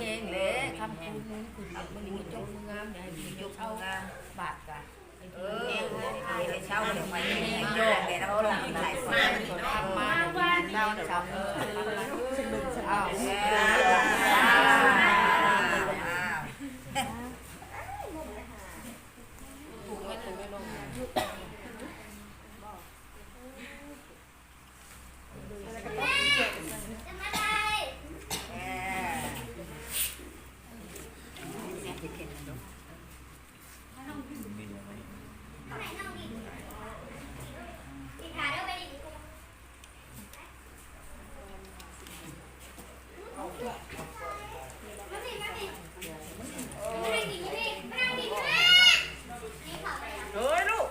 เองเลยคำคุณนู้นคือมันมีจงงามเนี่ยมีจงเอาบาทกันเออเลยเช่าเดี๋ยวไปโยกเลยแล้วก็ลงไหนมาทำมาเล่าจำเออเอาถูกไม่ถูกไม่ลง เฮ้ยลูก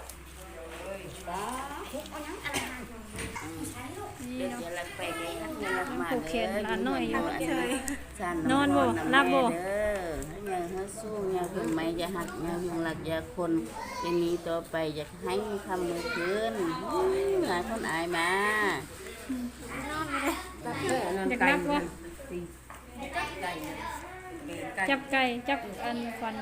เดี๋ยวจะรักไปเลยนะเงินรักมา ผูกแขนหลานน้อยอยู่ สั้ นอนบ่ รับบ่ เด้ออย่าเฮาสู้อย่าหึงไม่อย่าหักอย่าหึงหลักอยาคนเป็นนี้ต่อไปอยากให้คำมือคืนหลายคนอายมาอยากรับวะจับไก่ จับอันฟัน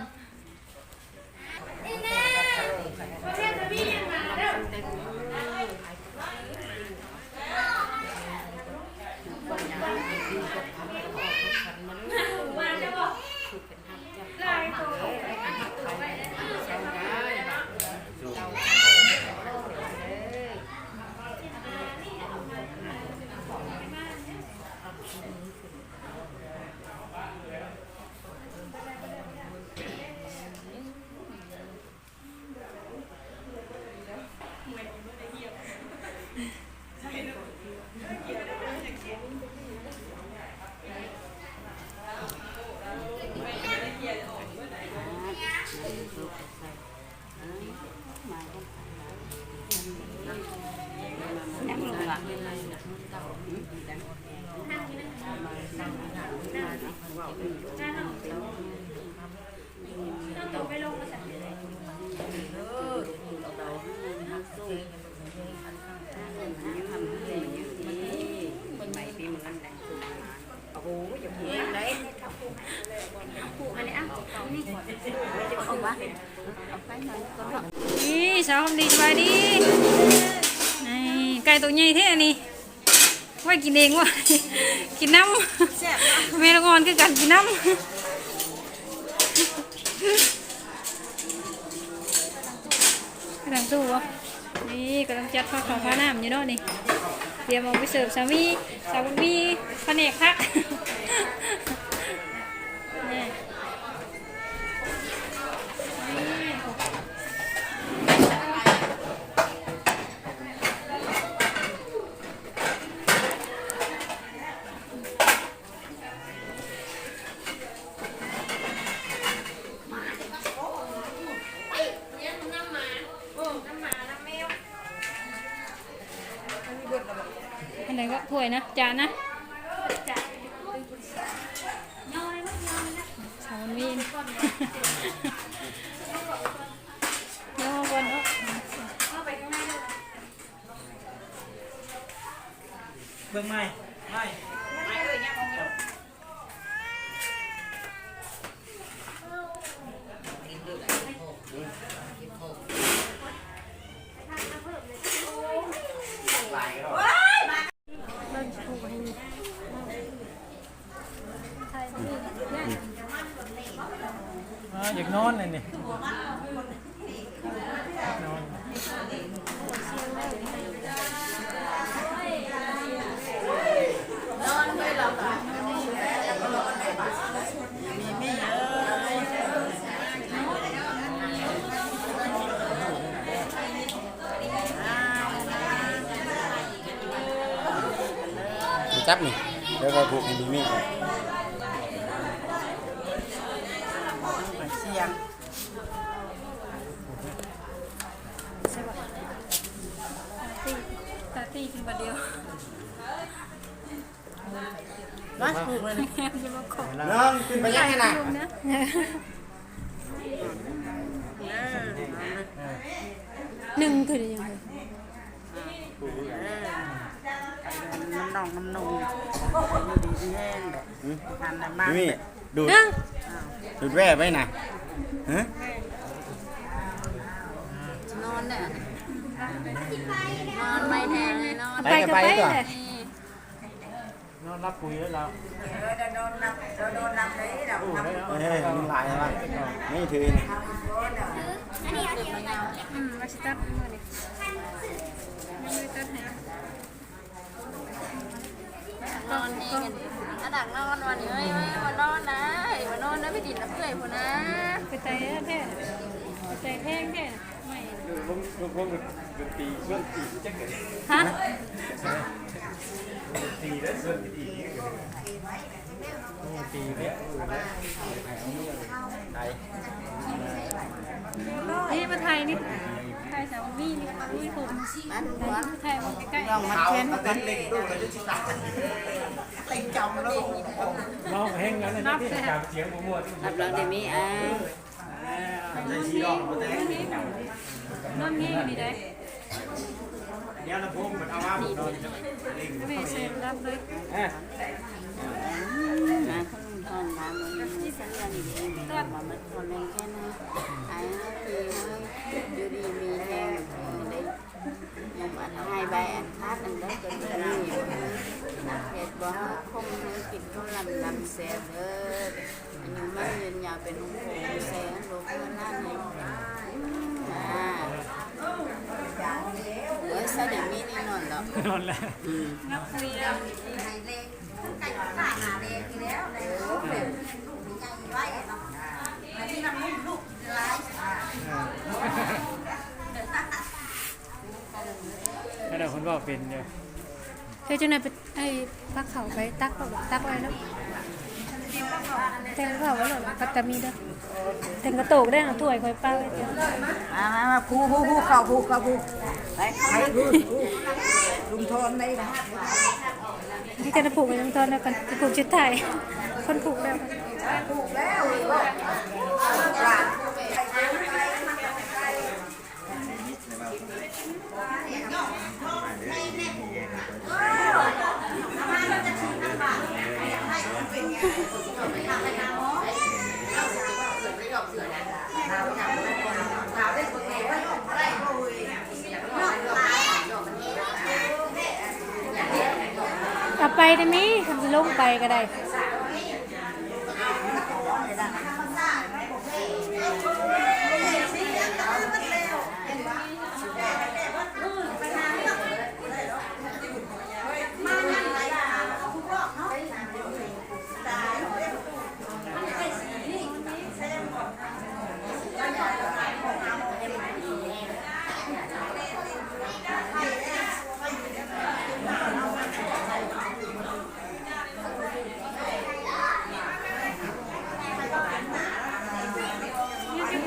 นั่งลงละคนใหม่ปีเหมือนกัน โอ้โหอย่าพูดเลย เอาวะเอาไปหน่อยก็เถอะนี่สาวคำดีสบายดีนี่ไก่ตัวใหญ่แท้นี่ไว้กินเองวะกินน้ำเมลกอนคือกันกินน้ำกำลังตู้วะนี่กำลังจัดข้าวขาวข้าวน้ำอยู่นาะนี่เตรียมเอาไปเสิร์ฟสามีสามีแผนกพัก นี่อะไรก็ถ้วยนะ จานนะสาวมีนย่อก่อนเนาะเบิ่งไม่ไม่ อ่าอยากนอนเลยนี่นอนจับนี่แล้วก็ผูกให้ดีมีก่อน เสียง ตีตาตีกินบาเดียวร้อยถูกเลยแม่จะมาขอน้องขึ้นไปยังไงน่ะลุงนะหนึ่งคือยังไงน้ำนองน้ำนงอยู่ดีที่แห้งแบบทานน้ำมันมีดูดเอ้าดูดแว่ไว้นะ ฮะนอนเนี่ยนอนไม่แทงเลยนอนไปก็ไปเลย นอนรับคุยแล้วเราเราโดนนับเราโดนนับเลยเราโอ้นับแล้วเฮ้ยมันหลายแล้วนี่ถือนี่อืมมาสิตัดมื้อนี้ยังไม่ได้ตัดให้นอนนี่กัน อะดักนอนวันนี้เฮ้ยมานอนนะมานอนนะไปดินน้ำเกลือพุ่นนะไปใจแท้ไปใจแท้งแท้ไม่วงวงวงดนตรีเพื่อนตีจะเกิดฮะตีแล้วเพื่อนตีตีเนี่ยไทยนี่มาไทยนี่ ไทยสาวมีนี่มีผมมันหัวไทยมาใกล้ลองมาเช่นกันน้องแห้งแล้วนะที่จับเสียงมั่วๆที่รับรองได้มีอะใจชีดอกมาแต่ๆน้ำนี่อยู่ดีได้เดี๋ยวลำโพงมันเอาว่าผมนอนไม่เซ็นรับเลยอะนะคนทอนน้ำมันมีสัญญาณดีๆมามันคนเล่นแค่นั้นไอ้คืออยู่ดีมีแรงได้ยังอันให้ใบอันคาดอันนั้นก็มีนักเรียนบ่คงกินข้า นนี้มันยืนยาวเป็นองค์แสงโลกเพื่อนล้านให้อ่าเอ้ยซะเดี๋ยวมีนี่นอนแล้วนอนแล้วอืมนักเรียน ไก่ข้าหาเด็กทีแล้วเลยลูกมีใจไว้เนาะอันนี้มันลูกร้ายแล้วเดี๋ยวคนบอกเป็นเดี๋ยวเฮ้ยเจ้านายไปไอ้ปักเข่าไปตักตักไว้แล้วแต่งเข่าไว้หรอปัตตามีเด้อแต่งกระโตกได้นะถ้วยคอยป้าไว้เจ้ามามามาผู้ผู้ผู้เข้าผู้เข้าผู้ไปไปผู้ลุงทอนได้นะ ที่จะผูกไว้ตรงตอนแล้วกันผูกชุดไทยคนผูกแล้วถูกแล้วหลาน ไปได้มั้ยคำจะลงไปก็ได้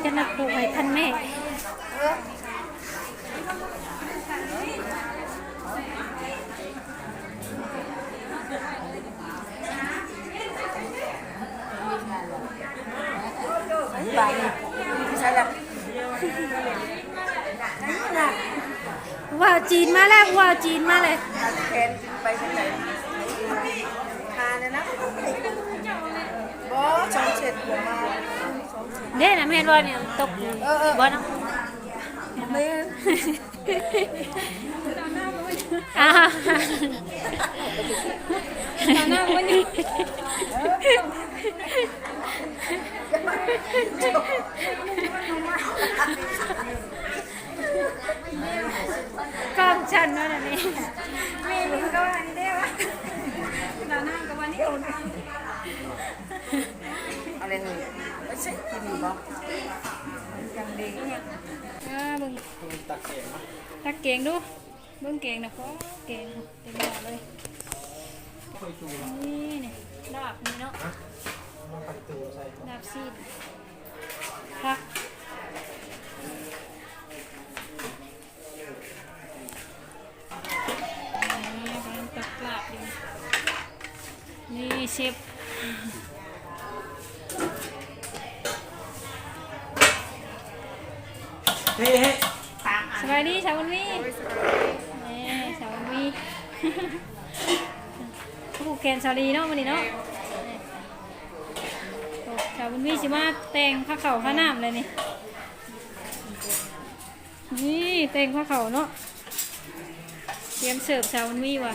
จะนักผูกให้ท่านแม่ ไปใช่แล้ว ว้าวจีนมาแล้วว้าวจีนมาเลยแทนไปที่ไหนทานเลยนะบอสองเจ็ดหัวมาเด้นะแม่นว่าเนี่ยตกบ่เนาะไม่อ่าตอนหน้าวันนี้ กล้องฉันว่าอันนี้มีหรือก็อันนี้ได้ปะตอนหน้ากับวันนี้อะไรนี่ไม่ใช่กินบอยังดีเนี่ยอ่าเบิ่งตักเสียงตักเก่งดูเบิ่งเก่งนะพ่อเก่งเต็มหม้อเลยค่อยชูนี่นี่ดาบนี่เนาะมันปัดตูใส่ดาบซีดพักนี่กำลังตักลาบอยู่ นี่เชฟเฮ้เฮ้สบายดีชาววันวีนี่ชาววันวีผูกแขนชาลีเนาะวันนี้เนาะาวบุญมีสิมาแต่งผ้าเข่าวผ้าน้ำเลยนี่ นี่แต่งผ้าเข่าวเนาะ เตรียมเสิร์ฟสาวบุญมีว่ะ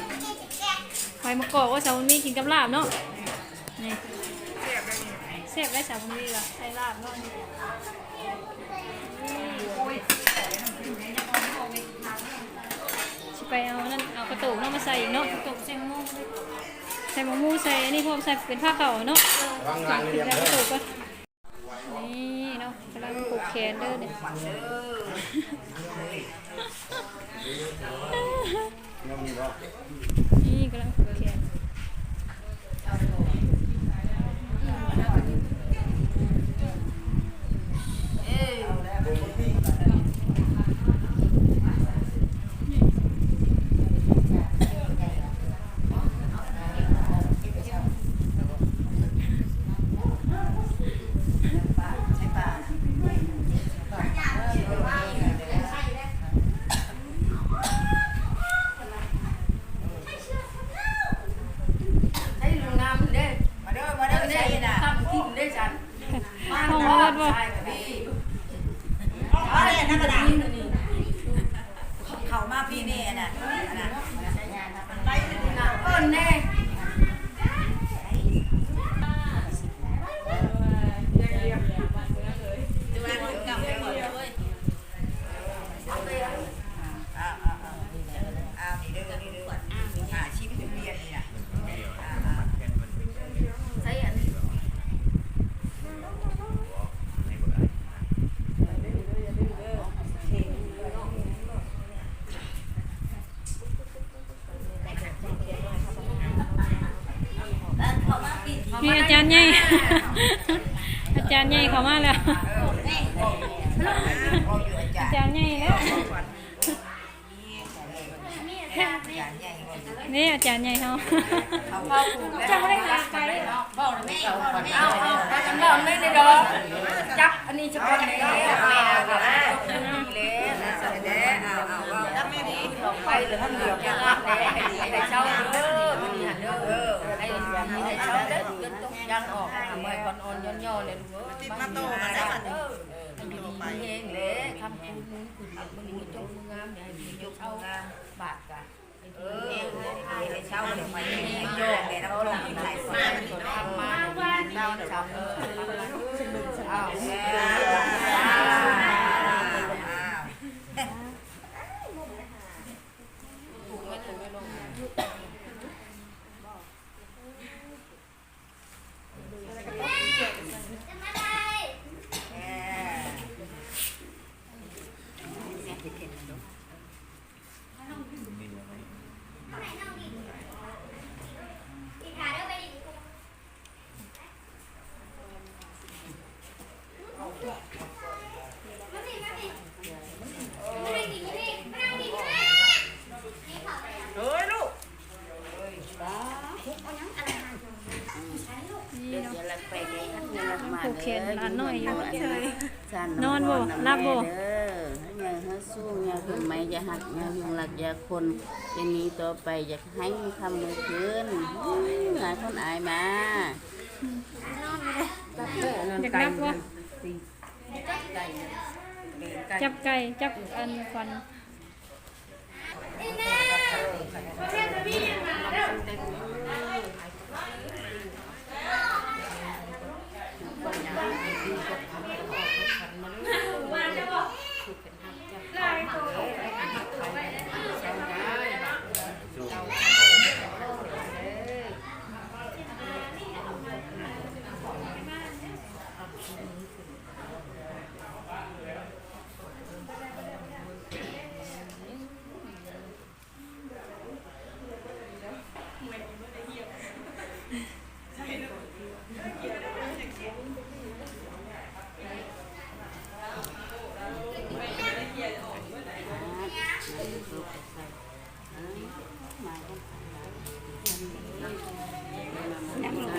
ไฟมะกอกว่าสาวบุญมีกินกับลาบเนาะ นี่แซ่บได้สาวบุญมีว่ะใส่ลาบเนาะนี่สิไปเอานั่นเอากระตุกเนาะมาใส่อีกเนาะกระตุกใส่มะม่วงด้วยใส่มะม่วงใส่อันนี้พร้อมใส่เป็นผ้าเข่าวเนาะวางรังเรียบแล้วเลก็ยถูกปะนี่เนาะกำลังผูกแขนเด้อเนี่ย ยังมีบ่ นี่กำลังผูกแขน ห้องวัดบ่ เขามาพี่นี่น่ะน่ะ เอิ้นแน่ จะมาถึงกับไม่หมดเลยอ้าวอ้าวอ้าวอ้าวนี่เด้อนี่เด้อหาชีวิตเรียนนี่น่ะอ้าวอ้าว ใส่อันนี้ นี่อา จารย์ใหญ่อาจารย์ใหญ่เขามาแล้ว อาจารย์ใหญ่แล้วนี่อาจารย์ใหญ่เขาจับไม่ได้หาไกลเนาะบอกเลยแม่เอาเอาเอาจำนวนไม่ได้ดอกจับอันนี้จะเป็นไงอะแม่ก็อะนี่แหละนะเด้อเอาเอาเอาไปหรือท่านเหลือจะรับได้ให้ดีให้เช่าเด้อมันนี่เด้อเออให้ดีให้เช่าเด้อ จนต้องยังออกเมื่อก่อนอ่อนย้อนย่อเลยลูกเอ้ยมาโตมาได้บัดนี้ให้อยู่ดีมีเองเลยทำคุณนู้นคุณมันมีจงมืองามเนี่ยให้ดียกเอาบาทกะเออให้เช่าเลยไปนี่โยกเลยน้ำลงไหลฟ้ามันนี่ทำมาว่าเจ้าทำเออเอาวกไม่ถูกไม่ลง เดี๋ยวเราไปเลยนะเดี๋ยวเรามา ผูกแขนหลานน้ อยอยู่สันนอนบ่รับบ่เด้ออย่าให้สู้อย่าทำไมอย่าหักอย่ายุงหลักอย่าคนเป็นนี้ต่อไปอยากให้คำมือคืนหลายคนอายมาอยากนับว่าจับไก่จับอันฟัน ยัง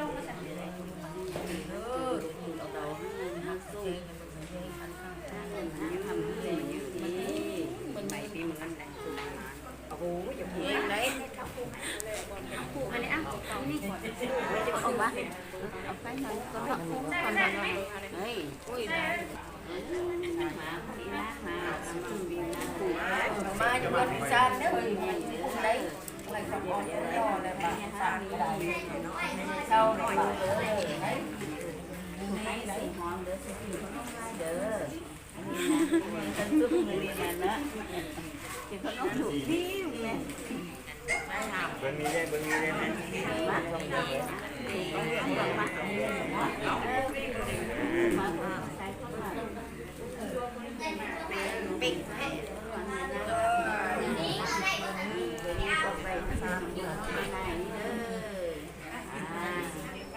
ลงอะ มันไม่ปีเหมือนกัน เอาไปเอาไปหน่อยก็ต้องคนละหน่อยเฮ้ยอุ้ยนะมาพี่นะมาทำกินดีนะกู มาอยู่บนชานเด้อได้ไว้คนอ่อนย่อเลยบางชานก็ได้เช้าหน่อยเด้อให้ให้สีหอมเด้อสิเด้ออันนี้นะฉันซุปมือนี่นะนะกินขนมถูกพิ้วแม่เบิ่งนี้ได้เบิ่งนี้ได้ไหมมาลงเลยมามามาใส่เข้ามาปิ๊กให้นี่ก็ไปทำอยู่ที่ไหนเด้ออ่า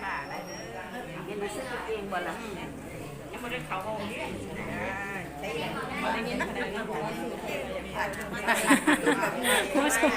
ค่ะได้เด้อเห็นซื้อเองบ่ล่ะ ผู้ชม